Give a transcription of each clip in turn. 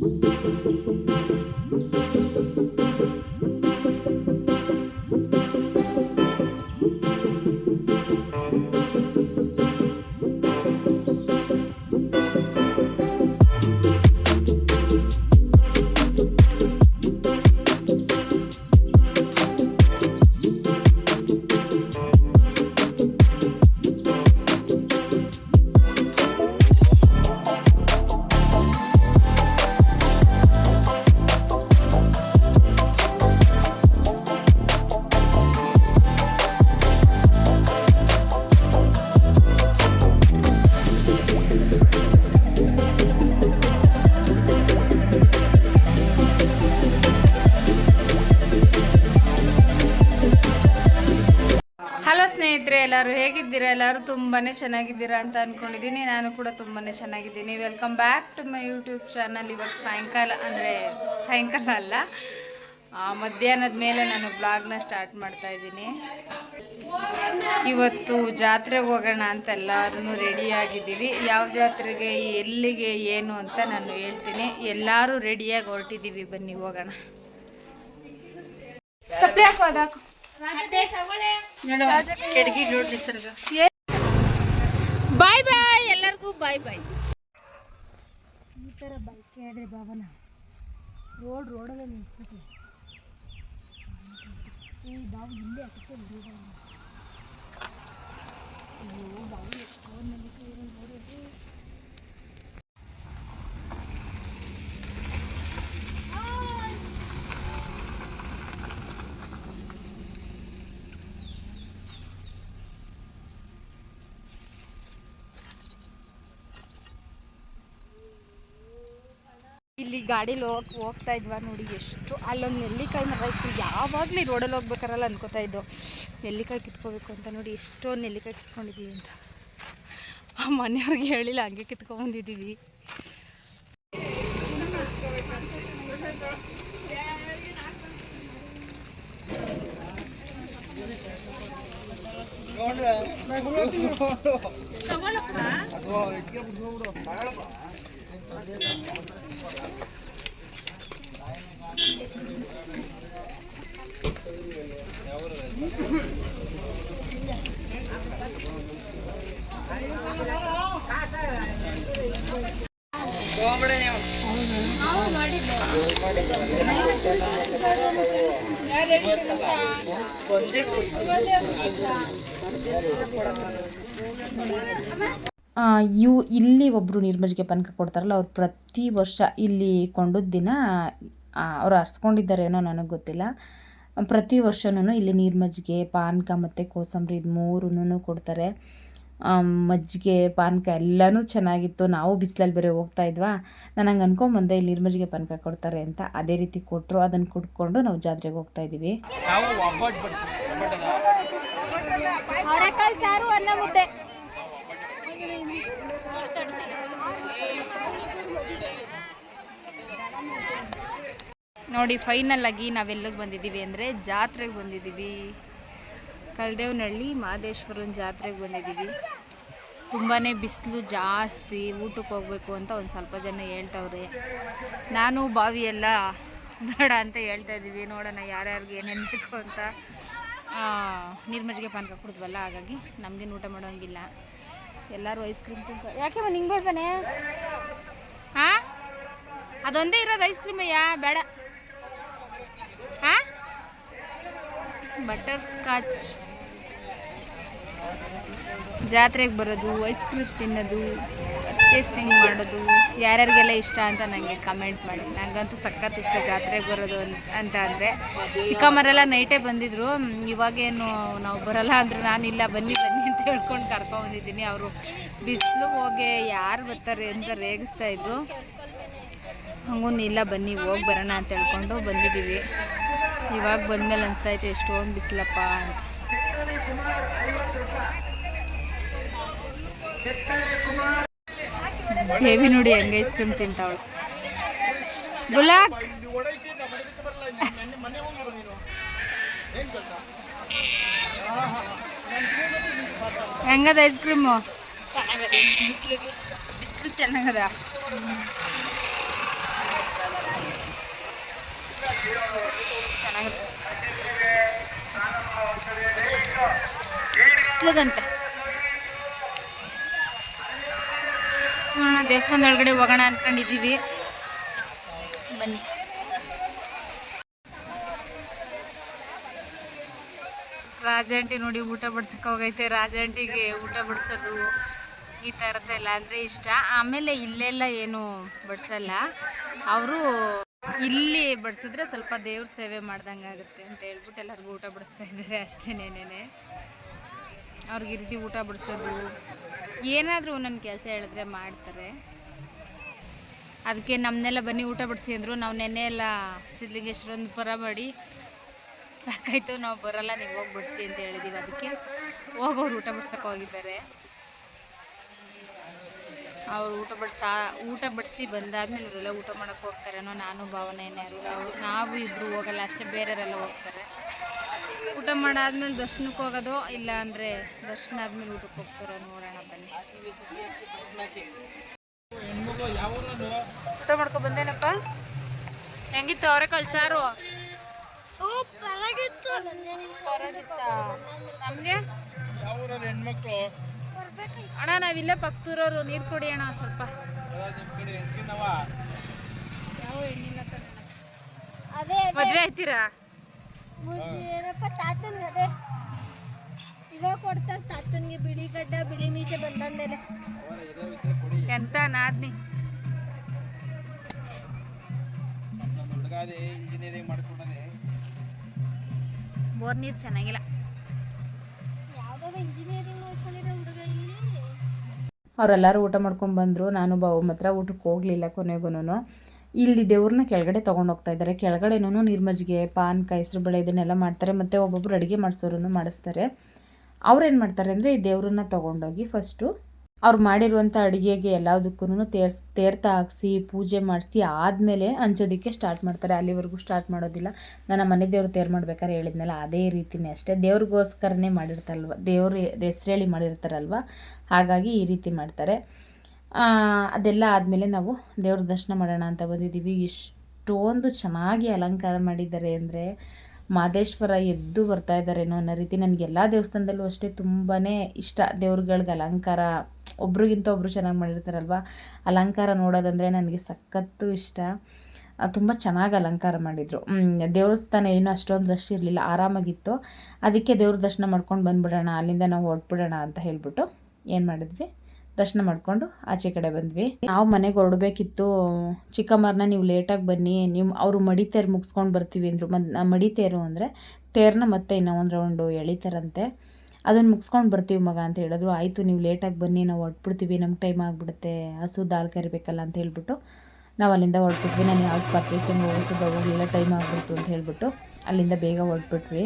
Música ಹೇಗಿದ್ದೀರಾ ಎಲ್ಲರೂ ತುಂಬಾ ಚೆನ್ನಾಗಿದ್ದೀರಾ ಅಂತ ಅಂದ್ಕೊಂಡಿದ್ದೀನಿ ನಾನು ಕೂಡ ತುಂಬಾ ಚೆನ್ನಾಗಿದ್ದೀನಿ. Welcome back to my YouTube channel ಇವತ್ತು ಸಾಯಂಕಾಲ, ಅಂದರೆ ಸಾಯಂಕಾಲ ಅಲ್ಲ ಮಧ್ಯಾಹ್ನದ ಮೇಲೆ ನಾನು ಬ್ಲಾಗ್ನ ಸ್ಟಾರ್ಟ್ ಮಾಡ್ತಾ ಇದ್ದೀನಿ. ಇವತ್ತು ಜಾತ್ರೆಗೆ ಹೋಗೋಣ ಅಂತ ಎಲ್ಲರೂ ರೆಡಿ ಆಗಿದ್ದೀವಿ. ಯಾವ ಜಾತ್ರೆಗೆ, ಎಲ್ಲಿಗೆ, ಏನು ಅಂತ ನಾನು ಹೇಳ್ತೀನಿ. ಎಲ್ಲರೂ ರೆಡಿಯಾಗಿ ಹೊರಟಿದ್ದೀವಿ. ಬನ್ನಿ, ಹೋಗೋಣ. ಬಾಯ್ ಬಾಯ್ ಎಲ್ಲರಿಗೂ ಬಾಯ್ ಬಾಯ್. ಈ ಥರ ಬೈಕ್ ಹೇಳ್ರಿ ಬಾಬನ ರೋಡ್ ರೋಡಲ್ಲೇ ನಿಲ್ಸ್ಬಿಟ್ಟು ಈ ಬಾವು ಇಲ್ಲೇ ಹಾಕಕ್ಕೆ ಅಯ್ಯೋ ಬಾವು ಎಷ್ಟೊಂದು ನಂಬಿಕೆ ಇರೋ ನೋಡಿದ್ರು ಇಲ್ಲಿ ಗಾಡೀಲಿ ಹೋಗಕ್ಕೆ ಹೋಗ್ತಾ ಇದ್ವ ನೋಡಿ ಎಷ್ಟು ಅಲ್ಲೊಂದು ನೆಲ್ಲಿಕಾಯಿ ಮರ ಇತ್ತು. ಯಾವಾಗಲೂ ರೋಡಲ್ಲಿ ಹೋಗ್ಬೇಕಾರಲ್ಲ ಅನ್ಕೋತಾ ಇದ್ದೋ. ನೆಲ್ಲಿಕಾಯಿ ಕಿತ್ಕೋಬೇಕು ಅಂತ ನೋಡಿ ಎಷ್ಟೊಂದು ನೆಲ್ಲಿಕಾಯಿ ಕಿತ್ಕೊಂಡಿದ್ದೀವಿ ಅಂತ. ಆ ಮನೆಯವ್ರಿಗೆ ಹೇಳಿಲ್ಲ ಹಂಗೆ ಕಿತ್ಕೊಂಬಂದಿದ್ದೀವಿ ಇವು ಇಲ್ಲಿ ಒಬ್ಬರು ನೀರ್ಮಜ್ಜಿಗೆ ಪಾನಕ ಕೊಡ್ತಾರಲ್ಲ ಅವ್ರು ಪ್ರತಿ ವರ್ಷ ಇಲ್ಲಿ ಕೊಂಡದ ದಿನ ಅವ್ರು ಹರ್ಸ್ಕೊಂಡಿದ್ದಾರೇನೋ ನನಗೆ ಗೊತ್ತಿಲ್ಲ. ಪ್ರತಿ ವರ್ಷನೂ ಇಲ್ಲಿ ನೀರ್ಮಜ್ಜಿಗೆ ಪಾನಕ ಮತ್ತು ಕೋಸಂಬರಿ ಇದು ಮೂರೂ ಕೊಡ್ತಾರೆ. ಮಜ್ಜಿಗೆ ಪಾನಕ ಎಲ್ಲನೂ ಚೆನ್ನಾಗಿತ್ತು. ನಾವು ಬಿಸಿಲಲ್ಲಿ ಬೇರೆ ಹೋಗ್ತಾ ಇದ್ವಾ? ನಾನು ಹಂಗೆ ಅನ್ಕೊಂಬಂದೆ ಇಲ್ಲಿ ನೀರು ಮಜ್ಜಿಗೆ ಪಾನಕ ಕೊಡ್ತಾರೆ ಅಂತ ಅದೇ ರೀತಿ ಕೊಟ್ಟರು ಅದನ್ನು ಕುಡ್ಕೊಂಡು ನಾವು ಜಾತ್ರೆಗೆ ಹೋಗ್ತಾ ಇದ್ದೀವಿ. ಅವರೆಕಾಳು ಸಾರು ಅನ್ನ ಮುದ್ದೆ. ನೋಡಿ ಫೈನಲ್ ಆಗಿ ನಾವೆಲ್ಲಿಗೆ ಬಂದಿದ್ದೀವಿ ಅಂದರೆ ಜಾತ್ರೆಗೆ ಬಂದಿದ್ದೀವಿ. ಕಲ್ದೇವ್ನಹಳ್ಳಿ ಮಹದೇಶ್ವರನ ಜಾತ್ರೆಗೆ ಬಂದಿದ್ದೀವಿ. ತುಂಬಾ ಬಿಸಿಲು ಜಾಸ್ತಿ, ಊಟಕ್ಕೆ ಹೋಗ್ಬೇಕು ಅಂತ ಒಂದು ಸ್ವಲ್ಪ ಜನ ಹೇಳ್ತವ್ರೆ. ನಾನು ಬಾವಿಯೆಲ್ಲ ನೋಡ ಅಂತ ಹೇಳ್ತಾ ಇದ್ದೀವಿ. ನೋಡೋಣ ಯಾರ್ಯಾರಿಗೆ ಏನೇನು ಬೇಕು ಅಂತ. ನೀರ್ಮಜ್ಜಿಗೆ ಪಾನಕ ಕುಡಿದ್ವಲ್ಲ, ಹಾಗಾಗಿ ನಮಗೇನು ಊಟ ಮಾಡೋಂಗಿಲ್ಲ. ಎಲ್ಲರೂ ಐಸ್ ಕ್ರೀಮ್ ತಿಂತ ಯಾಕೆ ಮನೆ ಹಿಂಗೆ ಬೇಡ್ಬಾನೆ ಹಾಂ ಅದೊಂದೇ ಇರೋದು ಐಸ್ ಕ್ರೀಮ್ ಅಯ್ಯ, ಬೇಡ. ಹಾಂ ಬಟರ್ ಸ್ಕಾಚ್ ಜಾತ್ರೆಗೆ ಬರೋದು ಐಸ್ ಕ್ರೀಮ್ ತಿನ್ನೋದು ಪರ್ಚೇಸಿಂಗ್ ಮಾಡೋದು ಯಾರ್ಯಾರಿಗೆಲ್ಲ ಇಷ್ಟ ಅಂತ ನನಗೆ ಕಮೆಂಟ್ ಮಾಡಿ. ನನಗಂತೂ ಸಖತ್ ಇಷ್ಟ ಜಾತ್ರೆಗೆ ಬರೋದು ಅಂತ ಅಂದರೆ ಚಿಕ್ಕಮ್ಮರೆಲ್ಲ ನೈಟೇ ಬಂದಿದ್ರು ಮ್, ಇವಾಗೇನು ನಾವು ಬರಲ್ಲ ಅಂದರು ಇಲ್ಲ ಬನ್ನಿ ಬನ್ನಿ ಅಂತ ಹೇಳ್ಕೊಂಡು ಕರ್ಕೊಂಬಂದಿದ್ದೀನಿ. ಅವರು ಬಿಸಿಲು ಹೋಗಿ ಯಾರು ಬರ್ತಾರೆ ಅಂತ ರೇಗಿಸ್ತಾ ಇದ್ರು. ಹಂಗೂ ಇಲ್ಲ ಬನ್ನಿ ಹೋಗಿ ಬರೋಣ ಅಂತ ಹೇಳ್ಕೊಂಡು ಬಂದಿದ್ದೀವಿ. ಇವಾಗ ಬಂದಮೇಲೆ ಅನಿಸ್ತೈತೆ ಎಷ್ಟೊಂದು ಬಿಸಿಲಪ್ಪ ಅಂತ. ಬೇಬಿ ನೋಡಿ ಹೆಂಗೆ ಐಸ್ ಕ್ರೀಮ್ ತಿಂತಾವಳು. ಗುಲಾಬ್ ಹೆಂಗದ ಐಸ್ ಕ್ರೀಮು ಬಿಸಿಲು ಬಿಸಿಲು ಚೆನ್ನಾಗದ. ಚೆನ್ನಾಗದ ಬಿಸಿಲದಂತೆ ನೋಡೋಣ ದೇವಸ್ಥಾನದ ಒಳಗಡೆ ಹೋಗೋಣ ಅಂದ್ಕೊಂಡಿದ್ದೀವಿ ಬನ್ನಿ. ರಾಜಾಂಟಿ ನೋಡಿ ಊಟ ಬಡ್ಸಕ್ಕೆ ಹೋಗೈತೆ. ರಾಜಾಂಟಿಗೆ ಊಟ ಬಡಿಸೋದು ಈ ಥರದ್ದೆಲ್ಲ ಅಂದರೆ ಇಷ್ಟ. ಆಮೇಲೆ ಇಲ್ಲೆಲ್ಲ ಏನು ಬಡಿಸಲ್ಲ. ಅವರು ಇಲ್ಲಿ ಬಡಿಸಿದ್ರೆ ಸ್ವಲ್ಪ ದೇವ್ರ ಸೇವೆ ಮಾಡ್ದಂಗೆ ಆಗುತ್ತೆ ಅಂತ ಹೇಳ್ಬಿಟ್ಟು ಎಲ್ಲರಿಗೂ ಊಟ ಬಡಿಸ್ತಾ ಇದ್ದಾರೆ ಅಷ್ಟೇನೇನೆ ಅವ್ರಿಗೆ ರೀತಿ ಊಟ ಬಡಿಸೋದು. ಏನಾದರೂ ನನ್ನ ಕೆಲಸ ಹೇಳಿದ್ರೆ ಮಾಡ್ತಾರೆ. ಅದಕ್ಕೆ ನಮ್ಮನ್ನೆಲ್ಲ ಬನ್ನಿ ಊಟ ಬಡಿಸಿ ಅಂದರು ನಾವು ನೆನ್ನೆ ಎಲ್ಲ ಸಿದ್ಲಿಂಗೇಶ್ವರೊಂದು ಪರ ಮಾಡಿ, ಸಾಕಾಯ್ತು ನಾವು ಬರಲ್ಲ, ನೀವು ಹೋಗಿ ಬಿಡಿಸಿ ಅಂತ ಹೇಳಿದ್ದೀವಿ ಅದಕ್ಕೆ. ಹೋಗೋರು ಊಟ ಬಡ್ಸಕ್ಕೆ ಹೋಗಿದ್ದಾರೆ. ಅವ್ರು ಊಟ ಬಡ್ಸ, ಊಟ ಬಡಿಸಿ ಬಂದಾದ್ಮೇಲೆ ಇವರೆಲ್ಲ ಊಟ ಮಾಡೋಕೆ ಹೋಗ್ತಾರೆ ಅನ್ನೋ ನಾನು ಭಾವನೆ ಏನಾರು ಅವ್ರು, ನಾವು ಇಬ್ಬರು ಹೋಗಲ್ಲ, ಅಷ್ಟೇ ಬೇರೆಯವರೆಲ್ಲ ಹೋಗ್ತಾರೆ. ಊಟ ಮಾಡಾದ್ಮೇಲೆ ದರ್ಶನಕ್ಕೆ ಹೋಗೋದು ಇಲ್ಲ ಅಂದ್ರೆ ದರ್ಶನ ಆದ್ಮೇಲೆ ಊಟಕ್ಕೆ ಹೋಗ್ತಾರೋ ನೋಡೋಣ ಬನ್ನಿ. ಊಟ ಮಾಡ್ಕೊ ಬಂದೇನಪ್ಪ? ಹೆಂಗಿತ್ತು ಅವರೇ ಕಳ್ಸಾರು? ನಮಗೆ? ಅಣ್ಣ ನಾವಿಲ್ಲೇ ಪಕ್ಕದೂರವರು. ನೀರು ಕುಡಿ ಅಣ್ಣ ಸ್ವಲ್ಪ. ಮದ್ವೆ ಆಯ್ತೀರಾ? ಏನಪ್ಪ? ತಾತನ್ಗೆ ಅದೇ. ಇವಾಗ ಕೊಡ್ತಾರೆ ತಾತನ್ಗೆ ಬಿಳಿ ಗಡ್ಡ ಬಿಳಿ ಮೀಸೆ ಬಂದಾದ್ಮೇಲೆ ಎಂತ ನಾದ್ನಿ? ಹುಡುಗಾದೆ ಇಂಜಿನಿಯರಿಂಗ್ ಮಾಡ್ಕೊಂಡನೆ. ಬೋರ್ ನೀರ್ ಚೆನ್ನಾಗಿಲ್ಲ. ಯಾವುದೋ ಇಂಜಿನಿಯರಿಂಗ್ ಮಾಡ್ಕೊಂಡಿರೋ ಹುಡುಗ ಇಲ್ಲಿ. ಅವರೆಲ್ಲರೂ ಊಟ ಮಾಡ್ಕೊಂಡು ಬಂದ್ರು. ನಾನು ಬಾವು ಮಾತ್ರ ಊಟಕ್ಕೆ ಹೋಗಲಿಲ್ಲ ಕೊನೆಗೂ ಇಲ್ಲಿ ದೇವ್ರನ್ನ ಕೆಳಗಡೆ ತೊಗೊಂಡು ಹೋಗ್ತಾ ಇದ್ದಾರೆ. ಕೆಳಗಡೆನೂ ನಿರ್ಮಜ್ಜಿಗೆ ಪಾನ್ಕ ಹೆಸರು ಬೇಳೆ ಇದನ್ನೆಲ್ಲ ಮಾಡ್ತಾರೆ. ಮತ್ತು ಒಬ್ಬೊಬ್ಬರು ಅಡುಗೆ ಮಾಡಿಸೋರು ಮಾಡಿಸ್ತಾರೆ. ಅವ್ರೇನು ಮಾಡ್ತಾರೆ ಅಂದರೆ ಈ ದೇವ್ರನ್ನ ತೊಗೊಂಡೋಗಿ ಫಸ್ಟು ಅವ್ರು ಮಾಡಿರುವಂಥ ಅಡುಗೆಗೆ ಎಲ್ಲದಕ್ಕೂ ತೇರ್ಸ್, ತೇರ್ತ ಹಾಕ್ಸಿ, ಪೂಜೆ ಮಾಡಿಸಿ ಆದಮೇಲೆ ಹಂಚೋದಕ್ಕೆ ಸ್ಟಾರ್ಟ್ ಮಾಡ್ತಾರೆ. ಅಲ್ಲಿವರೆಗೂ ಸ್ಟಾರ್ಟ್ ಮಾಡೋದಿಲ್ಲ. ನನ್ನ ಮನೆ ದೇವ್ರು ತೇರು ಮಾಡ್ಬೇಕಾದ್ರೆ ಹೇಳಿದ್ನಲ್ಲ, ಅದೇ ರೀತಿನೇ ಅಷ್ಟೇ. ದೇವ್ರಿಗೋಸ್ಕರನೇ ಮಾಡಿರ್ತಾರಲ್ವ, ದೇವ್ರ ಹೆಸ್ರು ಹೇಳಿ ಮಾಡಿರ್ತಾರಲ್ವ, ಹಾಗಾಗಿ ಈ ರೀತಿ ಮಾಡ್ತಾರೆ. ಅದೆಲ್ಲ ಆದಮೇಲೆ ನಾವು ದೇವ್ರ ದರ್ಶನ ಮಾಡೋಣ ಅಂತ ಬಂದಿದ್ದೀವಿ. ಎಷ್ಟೊಂದು ಚೆನ್ನಾಗಿ ಅಲಂಕಾರ ಮಾಡಿದ್ದಾರೆ ಅಂದರೆ ಮಾದೇಶ್ವರ ಎದ್ದು ಬರ್ತಾ ಇದ್ದಾರೇನೋ ಅನ್ನೋ ರೀತಿ. ನನಗೆ ಎಲ್ಲ ದೇವಸ್ಥಾನದಲ್ಲೂ ಅಷ್ಟೇ ತುಂಬಾ ಇಷ್ಟ. ದೇವ್ರುಗಳ್ಗೆ ಅಲಂಕಾರ, ಒಬ್ರಿಗಿಂತ ಒಬ್ಬರು ಚೆನ್ನಾಗಿ ಮಾಡಿರ್ತಾರಲ್ವ? ಅಲಂಕಾರ ನೋಡೋದಂದರೆ ನನಗೆ ಸಖತ್ತು ಇಷ್ಟ. ತುಂಬ ಚೆನ್ನಾಗಿ ಅಲಂಕಾರ ಮಾಡಿದರು. ದೇವಸ್ಥಾನ ಏನೂ ಅಷ್ಟೊಂದು ರಶ್ ಇರಲಿಲ್ಲ. ಆರಾಮಾಗಿತ್ತು. ಅದಕ್ಕೆ ದೇವ್ರ ದರ್ಶನ ಮಾಡ್ಕೊಂಡು ಬಂದ್ಬಿಡೋಣ, ಅಲ್ಲಿಂದ ನಾವು ಹೊರಟ್ಬಿಡೋಣ ಅಂತ ಹೇಳ್ಬಿಟ್ಟು ಏನು ಮಾಡಿದ್ವಿ? ದರ್ಶನ ಮಾಡಿಕೊಂಡು ಆಚೆ ಕಡೆ ಬಂದ್ವಿ. ನಾವು ಮನೆಗೆ ಹೊರಡ್ಬೇಕಿತ್ತು. ಚಿಕ್ಕಮ್ಮರನ್ನ ನೀವು ಲೇಟಾಗಿ ಬನ್ನಿ ನೀವು ಅವರು ಮಡಿತೇರು ಮುಗಿಸ್ಕೊಂಡು ಬರ್ತೀವಿ ಅಂದರು. ಮತ್ತು ಮಡಿತೇರು ಅಂದರೆ ತೇರನ್ನ ಮತ್ತೆ ಇನ್ನೂ ಒಂದು ರೌಂಡು ಎಳಿತಾರಂತೆ. ಅದನ್ನು ಮುಗಿಸ್ಕೊಂಡು ಬರ್ತೀವಿ ಮಗ ಅಂತ ಹೇಳಿದ್ರು. ಆಯಿತು, ನೀವು ಲೇಟಾಗಿ ಬನ್ನಿ, ನಾವು ಹೊರಟ್ಬಿಡ್ತೀವಿ, ನಮ್ಗೆ ಟೈಮ್ ಆಗಿಬಿಡುತ್ತೆ. ಹಸು, ದಾಲ್ ಕರಿಬೇಕಲ್ಲ ಅಂತ ಹೇಳ್ಬಿಟ್ಟು ನಾವು ಅಲ್ಲಿಂದ ಹೊರಟ್ಬಿಟ್ವಿ. ನಾನು ಯಾವ್ದು ಪರ್ಚೇಸಿಂಗ್ ಹೋಗಿಸೋದು ಹೋಗಲಿಲ್ಲ ಟೈಮ್ ಆಗ್ಬಿಡ್ತು ಅಂತ ಹೇಳ್ಬಿಟ್ಟು ಅಲ್ಲಿಂದ ಬೇಗ ಹೊರಟ್ಬಿಟ್ವಿ.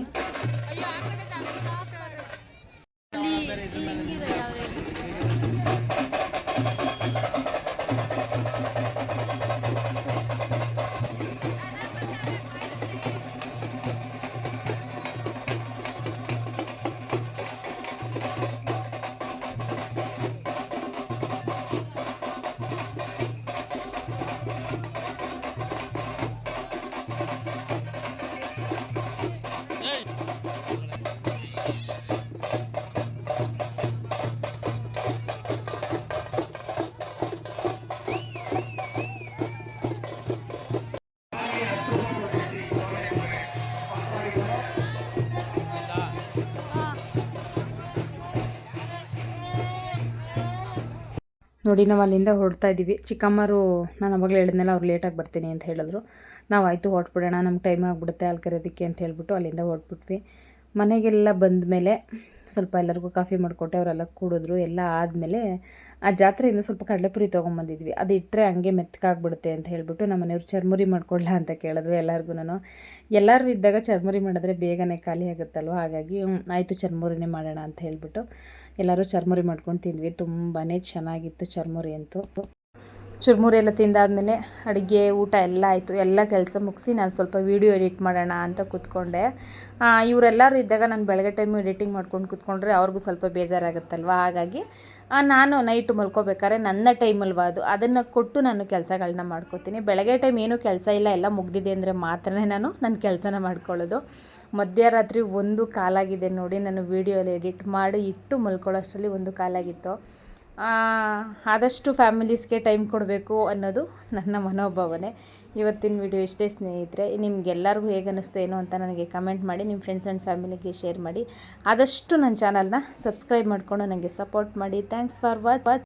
ನೋಡಿ, ನಾವು ಅಲ್ಲಿಂದ ಹೊರಡ್ತಾ ಇದ್ದೀವಿ ಚಿಕ್ಕಮ್ಮರು, ನಾನು ಅವಾಗಲೇ ಹೇಳಿದ್ನಲ್ಲ, ಅವ್ರು ಲೇಟಾಗಿ ಬರ್ತೀನಿ ಅಂತ ಹೇಳಿದ್ರು. ನಾವು ಆಯಿತು ಹೊರಟ್ಬಿಡೋಣ, ನಮ್ಗೆ ಟೈಮ್ ಆಗಿಬಿಡುತ್ತೆ ಅಲ್ಲಿ ಕರೆಯೋದಕ್ಕೆ ಅಂತ ಹೇಳ್ಬಿಟ್ಟು ಅಲ್ಲಿಂದ ಹೊರಟ್ಬಿಟ್ವಿ. ಮನೆಗೆಲ್ಲ ಬಂದ ಮೇಲೆ ಸ್ವಲ್ಪ ಎಲ್ಲರಿಗೂ ಕಾಫಿ ಮಾಡಿಕೊಟ್ಟೆ, ಅವರೆಲ್ಲ ಕೂಡಿದ್ರು, ಎಲ್ಲ ಆದಮೇಲೆ ಆ ಜಾತ್ರೆಯಿಂದ ಸ್ವಲ್ಪ ಕಡಲೆಪುರಿ ತೊಗೊಂಬಂದಿದ್ವಿ. ಅದು ಇಟ್ಟರೆ ಹಂಗೆ ಮೆತ್ತಗಾಗ್ಬಿಡುತ್ತೆ ಅಂತ ಹೇಳಿಬಿಟ್ಟು ನಮ್ಮ ಮನೆಯವ್ರು ಚರ್ಮುರಿ ಮಾಡಿಕೊಡ್ಲಾ ಅಂತ ಕೇಳಿದ್ರು ಎಲ್ಲರಿಗೂ ಎಲ್ಲರೂ ಇದ್ದಾಗ ಚರ್ಮುರಿ ಮಾಡಿದ್ರೆ ಬೇಗನೆ ಖಾಲಿ ಆಗುತ್ತಲ್ವ? ಹಾಗಾಗಿ ಆಯಿತು ಚರ್ಮುರಿನೇ ಮಾಡೋಣ ಅಂತ ಹೇಳ್ಬಿಟ್ಟು ಎಲ್ಲರೂ ಚರ್ಮುರಿ ಮಾಡ್ಕೊಂಡು ತಿಂದ್ವಿ. ತುಂಬಾ ಚೆನ್ನಾಗಿತ್ತು ಚರ್ಮುರಿ ಅಂತೂ. ಚುರುಮುರಿ ಎಲ್ಲ ತಿಂದಾದಮೇಲೆ ಅಡುಗೆ ಊಟ ಎಲ್ಲ ಆಯಿತು. ಎಲ್ಲ ಕೆಲಸ ಮುಗಿಸಿ ನಾನು ಸ್ವಲ್ಪ ವೀಡಿಯೋ ಎಡಿಟ್ ಮಾಡೋಣ ಅಂತ ಕೂತ್ಕೊಂಡೆ. ಇವರೆಲ್ಲರೂ ಇದ್ದಾಗ ನಾನು ಬೆಳಗ್ಗೆ ಟೈಮು ಎಡಿಟಿಂಗ್ ಮಾಡ್ಕೊಂಡು ಕೂತ್ಕೊಂಡ್ರೆ ಅವ್ರಿಗೂ ಸ್ವಲ್ಪ ಬೇಜಾರಾಗುತ್ತಲ್ವ? ಹಾಗಾಗಿ ನಾನು ನೈಟ್ ಮಲ್ಕೋಬೇಕಾದ್ರೆ ನನ್ನ ಟೈಮಲ್ವ ಅದು? ಅದನ್ನು ಕೊಟ್ಟು ನಾನು ಕೆಲಸಗಳನ್ನ ಮಾಡ್ಕೋತೀನಿ. ಬೆಳಗ್ಗೆ ಟೈಮ್ ಏನೂ ಕೆಲಸ ಇಲ್ಲ. ಎಲ್ಲ ಮುಗ್ದಿದೆ ಅಂದರೆ ಮಾತ್ರನೇ ನಾನು ನನ್ನ ಕೆಲಸನ ಮಾಡ್ಕೊಳ್ಳೋದು. ಮಧ್ಯರಾತ್ರಿ ಒಂದು ಕಾಲಾಗಿದೆ ನೋಡಿ, ನಾನು ವೀಡಿಯೋ ಎಡಿಟ್ ಮಾಡಿ ಇಟ್ಟು ಮಲ್ಕೊಳ್ಳೋಷ್ಟರಲ್ಲಿ ಒಂದು ಕಾಲಾಗಿತ್ತು. ಆದಷ್ಟು ಫ್ಯಾಮಿಲೀಸ್ಗೆ ಟೈಮ್ ಕೊಡಬೇಕು ಅನ್ನೋದು ನನ್ನ ಮನೋಭಾವನೆ. ಇವತ್ತಿನ ವಿಡಿಯೋ ಇಷ್ಟೇ ಸ್ನೇಹಿತರೆ, ನಿಮಗೆಲ್ಲರಿಗೂ ಹೇಗೆ ಅನ್ನಿಸ್ತು ಏನು ಅಂತ ನನಗೆ ಕಮೆಂಟ್ ಮಾಡಿ ನಿಮ್ಮ ಫ್ರೆಂಡ್ಸ್ ಆ್ಯಂಡ್ ಫ್ಯಾಮಿಲಿಗೆ ಶೇರ್ ಮಾಡಿ. ಆದಷ್ಟು ನನ್ನ ಚಾನಲ್ನ ಸಬ್ಸ್ಕ್ರೈಬ್ ಮಾಡಿಕೊಂಡು ನನಗೆ ಸಪೋರ್ಟ್ ಮಾಡಿ. Thanks for watch watch